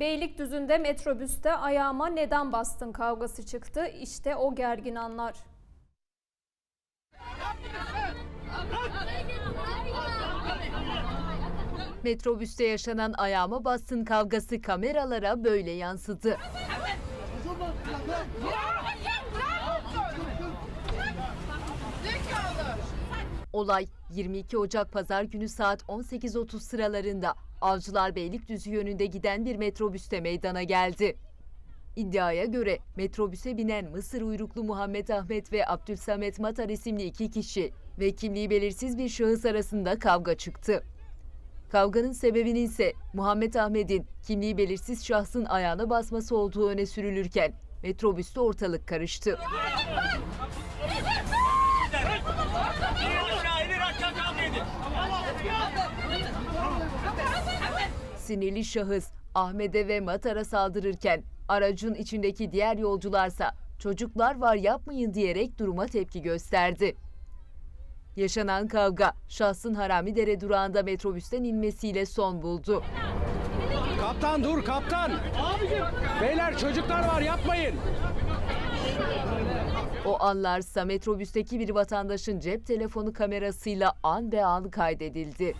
Beylikdüzü'nde metrobüste ayağıma neden bastın kavgası çıktı. İşte o gergin anlar. Metrobüste yaşanan ayağıma bastın kavgası kameralara böyle yansıdı. Olay 22 Ocak Pazar günü saat 18.30 sıralarında Avcılar Beylikdüzü yönünde giden bir metrobüste meydana geldi. İddiaya göre metrobüse binen Mısır uyruklu Muhammed Ahmet ve Abdülsamet Matar isimli iki kişi ve kimliği belirsiz bir şahıs arasında kavga çıktı. Kavganın sebebinin ise Muhammed Ahmet'in kimliği belirsiz şahsın ayağına basması olduğu öne sürülürken metrobüste ortalık karıştı. Sinirli şahıs Ahmet'e ve Matar'a saldırırken aracın içindeki diğer yolcularsa çocuklar var yapmayın diyerek duruma tepki gösterdi. Yaşanan kavga şahsın Haramidere durağında metrobüsten inmesiyle son buldu. Kaptan dur kaptan. Beyler çocuklar var yapmayın. O anlarsa metrobüsteki bir vatandaşın cep telefonu kamerasıyla an be an kaydedildi.